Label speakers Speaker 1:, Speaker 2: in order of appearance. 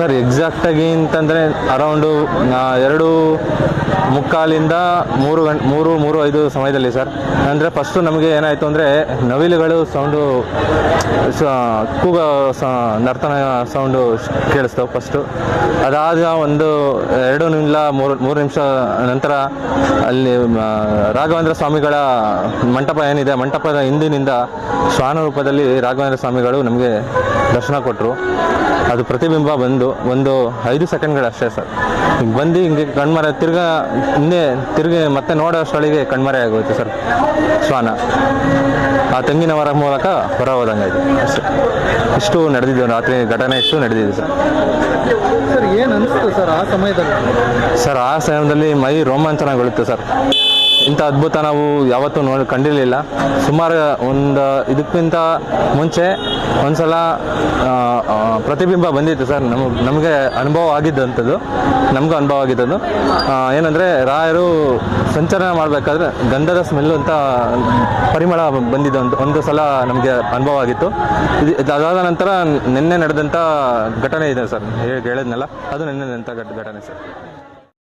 Speaker 1: Sir ಎಕ್ಸಾಕ್ಟಾಗಿ ಅಂತಂದರೆ around ಎರಡು ಮುಕ್ಕಾಲಿಂದ ಮೂರು ಗಂಟೆ, ಮೂರು ಮೂರು, ಐದು ಸಮಯದಲ್ಲಿ ಸರ್. ಅಂದರೆ ಫಸ್ಟು ನಮಗೆ ಏನಾಯಿತು ಅಂದರೆ ನವಿಲುಗಳು ಸೌಂಡು ಕೂಗ ನರ್ತನ ಸೌಂಡು ಕೇಳಿಸ್ತವೆ ಫಸ್ಟು ಅದಾದ ಒಂದು ಎರಡು ನಿಮಿಷ, ಮೂರು ಮೂರು ನಿಮಿಷ ನಂತರ ಅಲ್ಲಿ ರಾಘವೇಂದ್ರ ಸ್ವಾಮಿಗಳ ಮಂಟಪ ಏನಿದೆ, ಮಂಟಪದ ಹಿಂದಿನಿಂದ ಶ್ವಾನ ರೂಪದಲ್ಲಿ ರಾಘವೇಂದ್ರ ಸ್ವಾಮಿಗಳು ನಮಗೆ ದರ್ಶನ ಕೊಟ್ಟರು ಅದು ಪ್ರತಿಬಿಂಬ ಬಂದು ಒಂದು ಐದು ಸೆಕೆಂಡ್ಗಳಷ್ಟೇ ಸರ್. ಹಿಂಗೆ ಬಂದು ಹಿಂಗೆ ಕಣ್ಮರೆ ತಿರ್ಗಾ ಹಿಂದೆ ತಿರ್ಗಿ ಮತ್ತೆ ನೋಡೋ ಅಷ್ಟರೊಳಗೆ ಕಣ್ಮರೆ ಆಗೋಯ್ತು ಸರ್. ಶ್ವಾನ. ಆ ತೆಂಗಿನ ಮರ ಮೂಲಕ ಹೊರ ಹೋದಂಗಾಯ್ತು ಅಷ್ಟೇ. ಇಷ್ಟು ನಡೆದಿದ್ದು ರಾತ್ರಿ ಘಟನೆ ಇಷ್ಟು ನಡೆದಿದೆ ಸರ್.
Speaker 2: ಸರ್ ಏನು ಅನಿಸ್ತು ಸರ್ ಆ ಸಮಯದಲ್ಲಿ?
Speaker 1: ಸರ್ ಆ ಸಮಯದಲ್ಲಿ ಮೈ ರೋಮಾಂಚನಗೊಳ್ಳುತ್ತೆ ಸರ್. ಇಂಥ ಅದ್ಭುತ ನಾವು ಯಾವತ್ತೂ ನೋಡಿ, ಕಂಡಿರಲಿಲ್ಲ. ಸುಮಾರು ಒಂದು ಇದಕ್ಕಿಂತ ಮುಂಚೆ ಒಂದ್ಸಲ ಪ್ರತಿಬಿಂಬ ಬಂದಿತ್ತು ಸರ್. ನಮಗೆ ನಮಗೆ ಅನುಭವ ಆಗಿದ್ದಂಥದ್ದು. ನಮಗೂ ಅನುಭವ ಆಗಿದ್ದದ್ದು. ಏನಂದರೆ ರಾಯರು ಸಂಚಲನ ಮಾಡಬೇಕಾದ್ರೆ ಗಂಧದ ಸ್ಮೆಲ್ಲು ಅಂತ ಪರಿಮಳ ಬಂದಿದ್ದು ಒಂದು ಒಂದು ಸಲ ನಮಗೆ ಅನುಭವ ಆಗಿತ್ತು. ಇದು ಅದಾದ ನಂತರ ನಿನ್ನೆ ನಡೆದಂಥ ಘಟನೆ ಇದೆ ಸರ್. ಹೇಳಿದ್ನಲ್ಲ ಅದು ನಿನ್ನೆ ನಡೆದಂಥ ಘಟನೆ ಸರ್.